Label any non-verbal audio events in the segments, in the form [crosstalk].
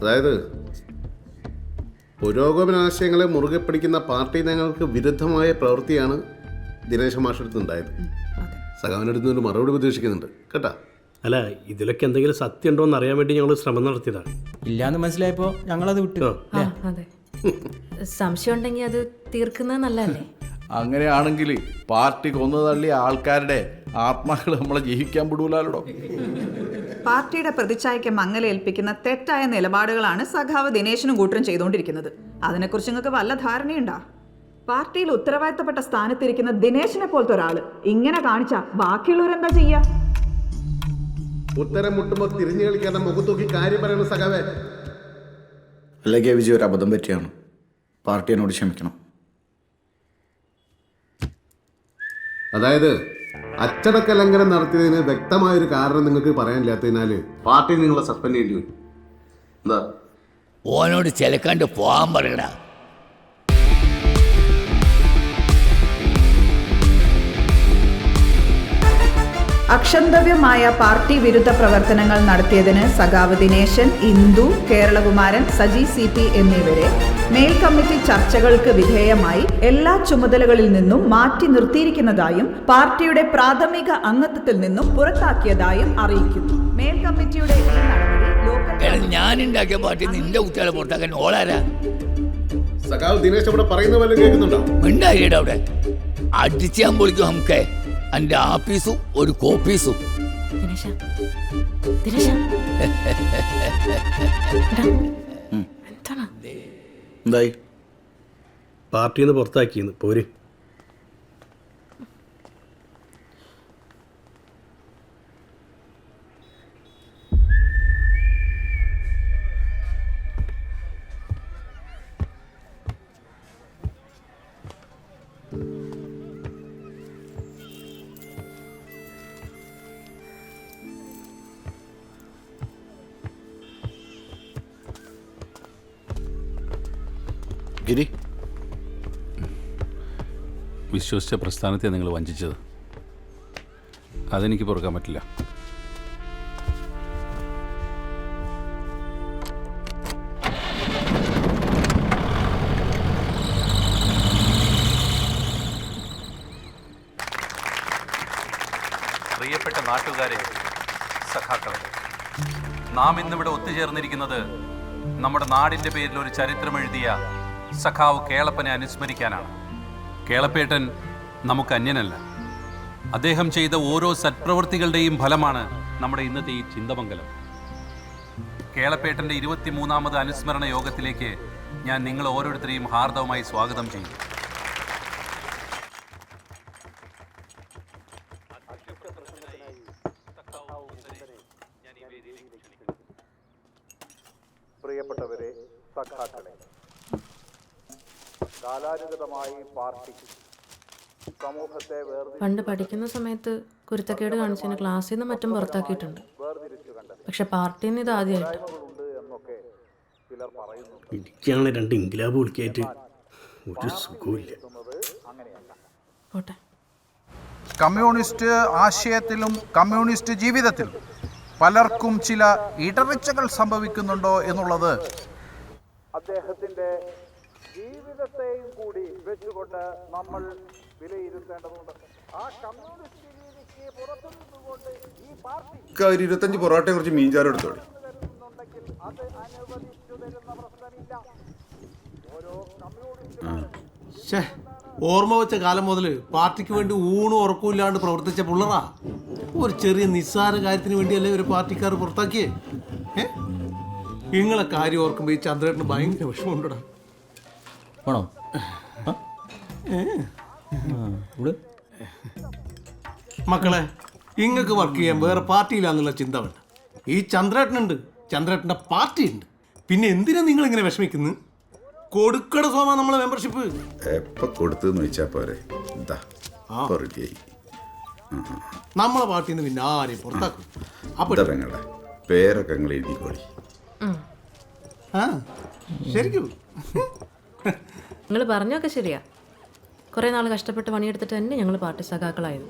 അതായത് പുരോഗമനാശയങ്ങളെ മുറുകെ പിടിക്കുന്ന പാർട്ടി നയങ്ങൾക്ക് വിരുദ്ധമായ പ്രവൃത്തിയാണ് ദിനേശ മാഷടുത്തുണ്ടായത് സഖാവിനടുത്ത് ഒരു മറുപടി പ്രതീക്ഷിക്കുന്നുണ്ട്. കേട്ടാ? അല്ല ഇതിലൊക്കെ എന്തെങ്കിലും സത്യം ഉണ്ടോ എന്ന് അറിയാൻ വേണ്ടി ഞങ്ങൾ ശ്രമം നടത്തിയതാണ്. ഇല്ലാന്ന് മനസ്സിലായപ്പോ ഞങ്ങളത് വിട്ടു. അതെ. സംശയം ഉണ്ടെങ്കിൽ അത് തീർക്കുന്നത് നല്ലതല്ലേ? അങ്ങനെയാണെങ്കിൽ പാർട്ടി കൊന്നു തള്ളിയ ആൾക്കാരുടെ ആത്മാക്കൾ നമ്മളെ ജീവിക്കാൻ വിടൂലാലോ പാർട്ടിയുടെ പ്രതിച്ഛായയ്ക്ക് മങ്ങലേൽപ്പിക്കുന്ന തെറ്റായ നിലപാടുകളാണ് സഖാവ് ദിനേശനും കൂട്ടരും ചെയ്തുകൊണ്ടിരിക്കുന്നത്. അതിനെക്കുറിച്ച് നിങ്ങൾക്ക് വല്ല ധാരണയുണ്ടാ? പാർട്ടിയിൽ ഉത്തരവാദിത്തപ്പെട്ട സ്ഥാനത്തിരിക്കുന്ന ദിനേശിനെ പോലത്തെ ഒരാൾ ഇങ്ങനെ കാണിച്ച ബാക്കിയുള്ളവരെന്താ ചെയ്യാ? ഉത്തരം മുട്ടുമ്പോൾ തിരിഞ്ഞു കളിക്കാതെ മുഖത്തൂക്കി കാര്യം പറയുന്ന സഖാവേ. അല്ലെങ്കിൽ വിജയ് ഒരു അബദ്ധം പറ്റിയാണ്. പാർട്ടി എന്നോട് ക്ഷമിക്കണം. അതായത് അച്ചടക്ക ലംഘനം നടത്തിയതിന് വ്യക്തമായൊരു കാരണം നിങ്ങൾക്ക് പറയാനില്ലാത്തതിനാൽ പാർട്ടി നിങ്ങളെ സസ്പെൻഡ് ചെയ്യേണ്ടി വരും. എന്താ? ഓനോട് ചിലക്കാണ്ട് പോകാൻ പറയടാ അക്ഷന്തവ്യമായ പാർട്ടി വിരുദ്ധ പ്രവർത്തനങ്ങൾ നടത്തിയതിന് സഖാവ് ദിനേശൻ ഇന്ദു കേരളകുമാരൻ സജി സി പി എന്നിവരെ മേൽ കമ്മിറ്റി ചർച്ചകൾക്ക് വിധേയമായി എല്ലാ ചുമതലകളിൽ നിന്നും മാറ്റി നിർത്തിയിരിക്കുന്നതായും പാർട്ടിയുടെ പ്രാഥമിക അംഗത്വത്തിൽ നിന്നും പുറത്താക്കിയതായും അറിയിക്കുന്നു. മേൽ കമ്മിറ്റിയുടെ ഈ നടപടി ഞാൻ ഉണ്ടാക്കിയ പാർട്ടി നിന്റെ കുട്ടികളെ പുറത്താക്കാൻ ഓളാരാ? സഖാവ് ദിനേശ് അവിടെ പറയുന്ന പോലെ കേൾക്കുന്നുണ്ടോ? അവിടെ. അടിച്ചാൻ പൊളിക്കും നമുക്ക്. എന്റെ ആപ്പീസും ഒരു കോപ്പീസും. ദിനേശ ദിനേശ. എടാ, എന്താണ്? എന്തായി? പാർട്ടിയിൽ നിന്ന് പുറത്താക്കിയെന്ന് പോര്. ഗിരി. വിശ്വസിച്ച പ്രസ്ഥാനത്തെ നിങ്ങൾ വഞ്ചിച്ചത്. അതെനിക്ക് പൊറുക്കാൻ പറ്റില്ല. പ്രിയപ്പെട്ട നാട്ടുകാരെ സഖാക്കളെ നാം ഇന്നിവിടെ ഒത്തുചേർന്നിരിക്കുന്നത് നമ്മുടെ നാടിന്റെ പേരിൽ ഒരു ചരിത്രം എഴുതിയ സഖാവ് കേളപ്പനെ അനുസ്മരിക്കാനാണ്. കേളപ്പേട്ടൻ നമുക്ക് അന്യനല്ല. അദ്ദേഹം ചെയ്ത ഓരോ സത്പ്രവൃത്തികളുടെയും ഫലമാണ് നമ്മുടെ ഇന്നത്തെ ഈ ചിന്തമംഗലം. കേളപ്പേട്ടന്റെ ഇരുപത്തിമൂന്നാമത് അനുസ്മരണ യോഗത്തിലേക്ക് ഞാൻ നിങ്ങൾ ഓരോരുത്തരെയും ഹാർദവമായി സ്വാഗതം ചെയ്യുന്നു. പാർട്ടി സമൂഹത്തെ പണ്ട് പഠിക്കുന്ന സമയത്ത് കുരുത്തക്കേട് കാണിച്ചതിന് ക്ലാസ്സിൽ നിന്ന് മറ്റും പുറത്താക്കിയിട്ടുണ്ട്. പക്ഷെ പാർട്ടിയിൽ നിന്ന് ഇത് ആദ്യമായിട്ട് എനിക്കാണ് രണ്ട് ഇൻഗ്ലാബ് വിളിക്കായിട്ട് ഒരു സുഖമില്ല പോട്ടെ. കമ്മ്യൂണിസ്റ്റ് ആശയത്തിലും കമ്മ്യൂണിസ്റ്റ് ജീവിതത്തിലും പലർക്കും ചില ഇടർച്ചകൾ സംഭവിക്കുന്നുണ്ടോ എന്നുള്ളത് അദ്ദേഹത്തിന്റെ ജീവിതത്തെയും കൂടി വെച്ചുകൊണ്ട് നമ്മൾ വിലയിരുത്തേണ്ടതുണ്ട്. ആ കമ്മ്യൂണിസ്റ്റ് രീതിക്ക് പുറത്തു നിന്നുകൊണ്ട് ഈ പാർട്ടി ഒരു ഇരുപത്തഞ്ച് പൊറോട്ടയെ കുറിച്ച് മീൻചാരം എടുത്തോളി. അത് അനുവദിച്ചു തരുന്ന പ്രശ്നമില്ല. ഓരോ കമ്മ്യൂണിസ്റ്റ് ഓർമ്മ വെച്ച കാലം മുതൽ പാർട്ടിക്ക് വേണ്ടി ഊണും ഉറക്കമില്ലാണ്ട് പ്രവർത്തിച്ച പുള്ളറാ. ഒരു ചെറിയ നിസ്സാര കാര്യത്തിന് വേണ്ടിയല്ലേ ഒരു പാർട്ടിക്കാർ പുറത്താക്കിയേ? ഏ? നിങ്ങളെ കാര്യം ഓർക്കുമ്പോൾ ഈ ചന്ദ്രേട്ടന് ഭയങ്കര വിഷമമുണ്ടടാ. ഇവിടെ. മക്കളെ ഇങ്ങക്ക് വർക്ക് ചെയ്യാൻ വേറെ പാർട്ടിയിലാന്നുള്ള ചിന്ത വേണ്ട. ഈ ചന്ദ്രേട്ടനുണ്ട് ചന്ദ്രേട്ടന്റെ പാർട്ടി ഉണ്ട് പിന്നെ എന്തിനാ നിങ്ങൾ ഇങ്ങനെ വിഷമിക്കുന്നത് കൊടുക്കട സോമ നമ്മളെ മെമ്പർഷിപ്പ് എപ്പോ കൊടുത്തെന്ന് വെച്ചാ പോരെ. ഇതാ ഇപ്പൊ റെഡിയായി നമ്മളെ പാർട്ടിയിൽ നിന്ന് പിന്നെ ആരെയും പുറത്താക്കും. അപ്പൊ പെങ്ങളെ പേരൊക്കെ നിങ്ങൾ എഴുതിക്കോളി. ആ ശരിക്കും. നിങ്ങൾ പറഞ്ഞൊക്കെ ശരിയാ. കുറേ നാൾ കഷ്ടപ്പെട്ട് പണിയെടുത്തിട്ട് തന്നെ ഞങ്ങൾ പാർട്ടി സഖാക്കളായത്.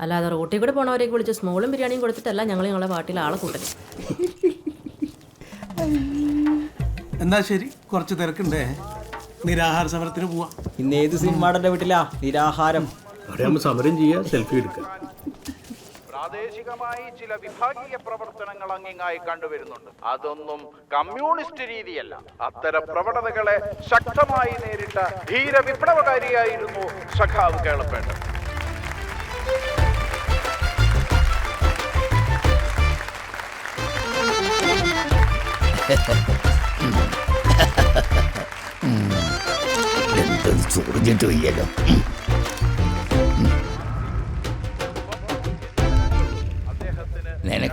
അല്ലാതെ റോട്ടിൽ കൂടെ പോണവരേക്ക് വിളിച്ച് സ്മോളും ബിരിയാണിയും കൊടുത്തിട്ടല്ല ഞങ്ങൾ ഞങ്ങളെ പാർട്ടിയിൽ ആളെ കൂട്ടൽ. എന്നാ ശരി? കുറച്ച് തിരക്കുണ്ടേ. നിരാഹാര സമരത്തിന് പോവാ. ഇന്ന് ഏത് സിനിമാടന്റെ വീട്ടിലാ? നിരാഹാരം. അവിടെ സമരം ചെയ്യുക സെൽഫി എടുക്കുക പ്രാദേശികമായി ചില വിഭാഗീയ പ്രവർത്തനങ്ങൾ അങ്ങിങ്ങായി കണ്ടുവരുന്നുണ്ട്. അതൊന്നും കമ്മ്യൂണിസ്റ്റ് രീതിയല്ല. അത്തരം പ്രവണതകളെ ശക്തമായി നേരിട്ട ധീര വിപ്ലവകാരിയായിരുന്നു സഖാവ് കേളപ്പേട്ടൻ [laughs] എന്തൊരു ചോദ്യം വയ്യല്ലോ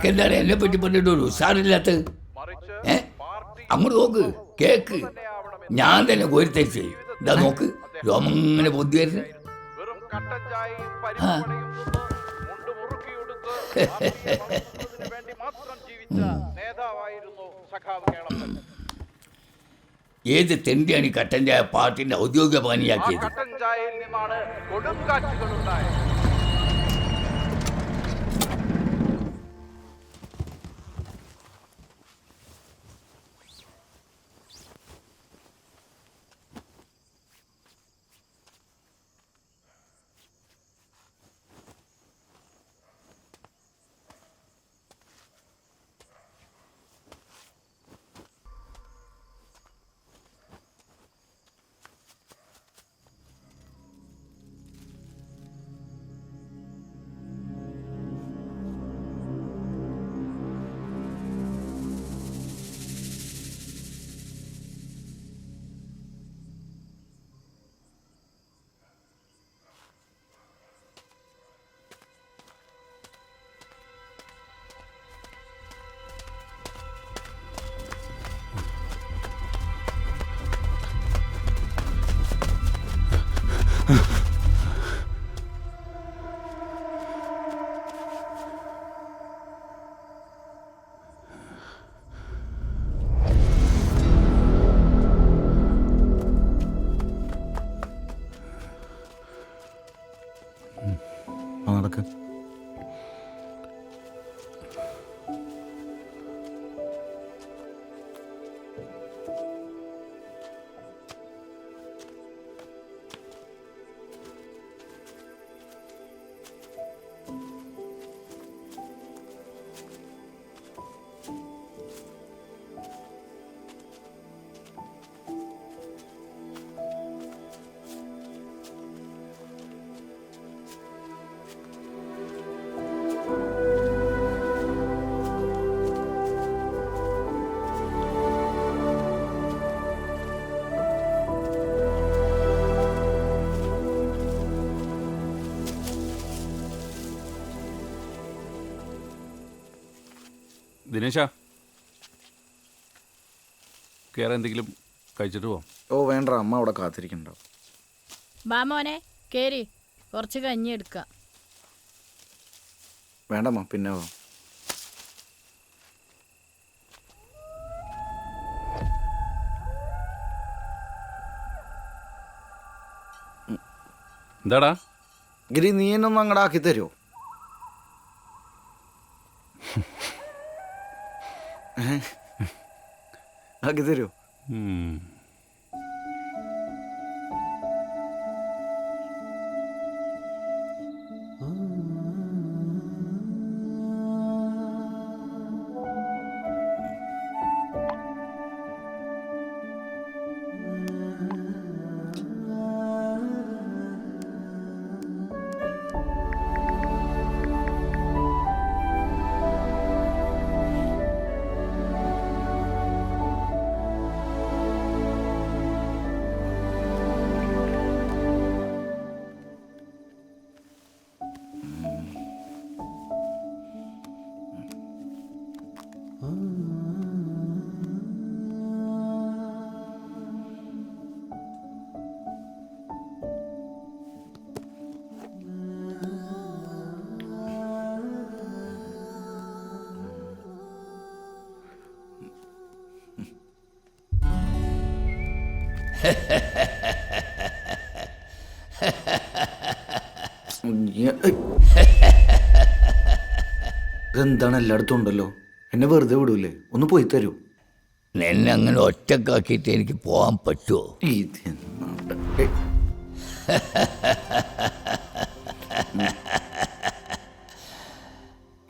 നിനക്കെന്താണ് എന്നെ പറ്റി പറഞ്ഞിട്ട് ഒരു ഉഷാറില്ലാത്ത ഏ? അങ്ങോട്ട് നോക്ക് കേക്ക്. ഞാൻ തന്നെ ഇതാ നോക്ക് വരുന്നത് കട്ടൻ ചായയും വേണ്ടി മാത്രം ജീവിച്ച നേതാവായിരുന്നു സഖാവ് കേളപ്പൻ. ഏത് തെണ്ടിയാണ് ഈ കട്ടൻ ചായ പാർട്ടിന്റെ ഔദ്യോഗിക പാനിയാക്കിയത്? കട്ടൻ ചായയിൽ നിന്നാണ് കൊടുങ്കാറ്റുകൾ ദിനേശ കയറി എന്തെങ്കിലും കഴിച്ചിട്ട് പോവാം ഓ വേണ്ട അമ്മ അവിടെ കാത്തിരിക്കണ്ടാവും ബാ മോനെ കേറി. കുറച്ച് കഞ്ഞി എടുക്കാം. വേണ്ടമ്മ പിന്നെ പോവാം എന്താടാ? ഗിരി നീ എന്നൊന്നും അങ്ങടാക്കി തരുമോ [laughs] ആക്കി തരുമോ ഇതെന്താണ് എല്ലായിടത്തും ഉണ്ടല്ലോ? എന്നെ വെറുതെ വിടൂലേ? ഒന്ന് പോയി തരൂ. എന്നെ അങ്ങനെ ഒറ്റക്കാക്കിയിട്ട് എനിക്ക് പോകാൻ പറ്റുമോ എന്റെ.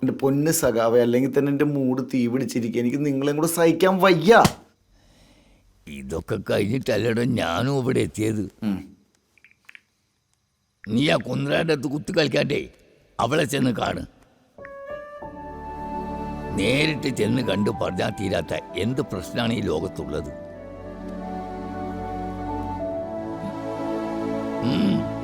എന്റെ പൊന്ന് സഖാവേ അല്ലെങ്കിൽ തന്നെ എന്റെ മൂഡ് തീ പിടിച്ചിരിക്കുക എനിക്ക് നിങ്ങളെയും കൂടെ സഹിക്കാൻ വയ്യ. ഇതൊക്കെ കഴിഞ്ഞിട്ടല്ലടോ ഞാനും ഇവിടെ എത്തിയത്. നീ ആ കുന്നരാന്റെ അടുത്ത് കുത്തി കളിക്കാണ്ടേ അവളെ ചെന്ന് കാണ്. നേരിട്ട് ചെന്ന് കണ്ട് പറഞ്ഞാൽ തീരാത്ത എന്ത് പ്രശ്നമാണ് ഈ ലോകത്തുള്ളത്. ഉം.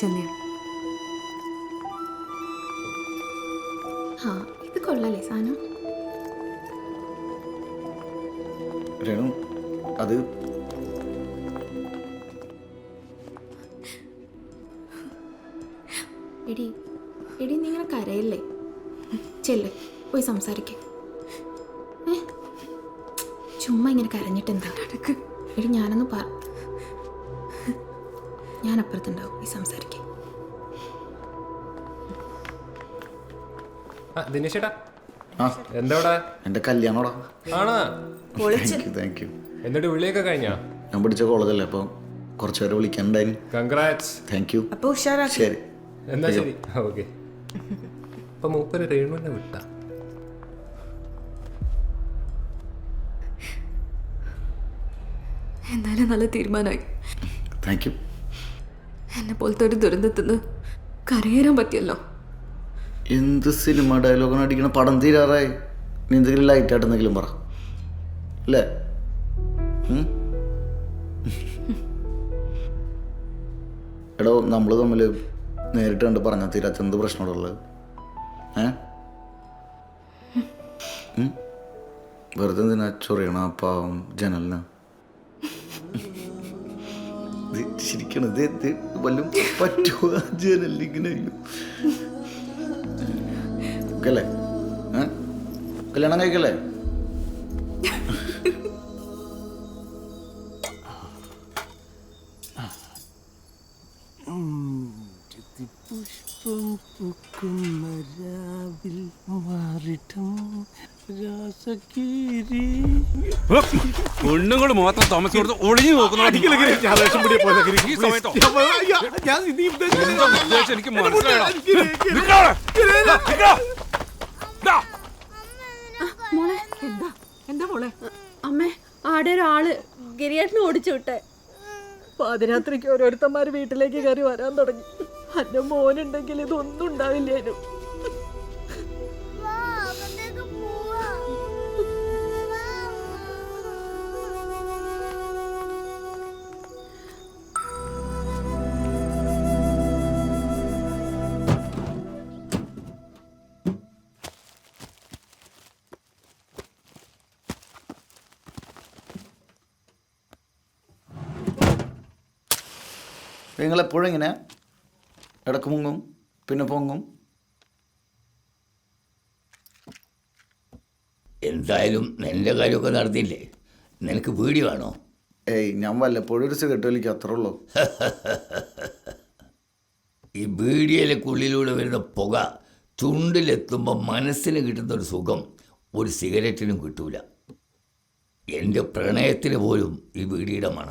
തന്നെയാ ആ ഇത് കൊള്ളല്ലേ സാധനം രേണു അത് എടി എടി നീ ഇങ്ങനെ കരയല്ലേ? ചെല്ല് പോയി സംസാരിക്കേ. ചുമ്മാ ഇങ്ങനെ കരഞ്ഞിട്ട് എന്താ എടി ഞാനൊന്ന് പറ ഞാൻ അപ്പുറത്തുണ്ടാവും ഈ സംസാരിക്കേ ദിനേശേട്ടാ ആ. എന്താ ഇവിടെ എന്റെ കല്യാണോടാ. ആണോ? താങ്ക് യു താങ്ക് യു എന്നിട്ട് വിളിയൊക്കെ കഴിഞ്ഞാ? ഞാൻ പഠിച്ച കോളേജല്ലേ അപ്പോൾ കുറച്ച് പേരെ വിളിക്കാനുണ്ടായിരുന്നു കൺഗ്രാറ്റ്സ് താങ്ക് യു അപ്പോൾ ഉഷാറാക്കി. ശരി. എന്നാ ശരി. ഓക്കെ. അപ്പൊ മൂപ്പര് രേണുവിനെ വിട്ട. എന്തായാലും നല്ല തീരുമാനമായി. താങ്ക് യു എന്നെ പോലത്തെ ഒരു ദുരന്തത്തിന്ന് കരയേറാൻ പറ്റിയല്ലോ. എന്ത് സിനിമ ഡയലോഗാണ് അടിക്കണ? പടം തീരാറായി. നീ എന്തെങ്കിലും ലൈറ്റ് എന്തെങ്കിലും പറ. അല്ലേ? [laughs] എടോ നമ്മൾ തമ്മിൽ നേരിട്ട് കണ്ട് പറഞ്ഞാൽ തീരാത്ത എന്ത് പ്രശ്നമുള്ളത് ഏ? വെറുതെ എന്തിനാ ചൊറിയണ പാവം ജനലിന്? ഇത് വല്ലതും പറ്റുമോ ആ ജനലിങ്ങനെ അയ്യോ ഓക്കെ അല്ലേ ഏ? കല്യാണം കഴിക്കല്ലേ? പുഷ്പം പൂക്കും രാവിൽ മാറിട്ടും. പെണ്ണുങ്ങൾ മാത്രം താമസിക്കുന്നത് ഒളിഞ്ഞു ഈ സമയത്തോ? എനിക്ക്. മോളെ എന്താ? എന്താ മോളെ? അമ്മേ ആടെ ഒരാൾ ഗിരിയേട്ടനെ ഓടിച്ചു വിട്ടെ. പാതിരാത്രിക്ക് ഓരോരുത്തന്മാർ വീട്ടിലേക്ക് കയറി വരാൻ തുടങ്ങി. അന്റെ മോനുണ്ടെങ്കിൽ ഇതൊന്നും ഉണ്ടാവില്ലേനു. നിങ്ങളെപ്പോഴും ഇങ്ങനെ ഇടയ്ക്ക് മുങ്ങും പിന്നെ പൊങ്ങും. എന്തായാലും എന്റെ കാര്യമൊക്കെ നടത്തിയില്ലേ? നിനക്ക് വീടി വേണോ? ഏയ് ഞാൻ വല്ലപ്പോഴും ഒരു സിഗരറ്റ് വലിക്കും അത്രേ ഉള്ളൂ. ഈ ബീഡിയയിലെ ഉള്ളിലൂടെ വരുന്ന പുക ചുണ്ടിലെത്തുമ്പോൾ മനസ്സിന് കിട്ടുന്ന ഒരു സുഖം ഒരു സിഗരറ്റിനും കിട്ടൂല. എന്റെ പ്രണയത്തിന് പോലും ഈ ബീഡിയുടെ മണ.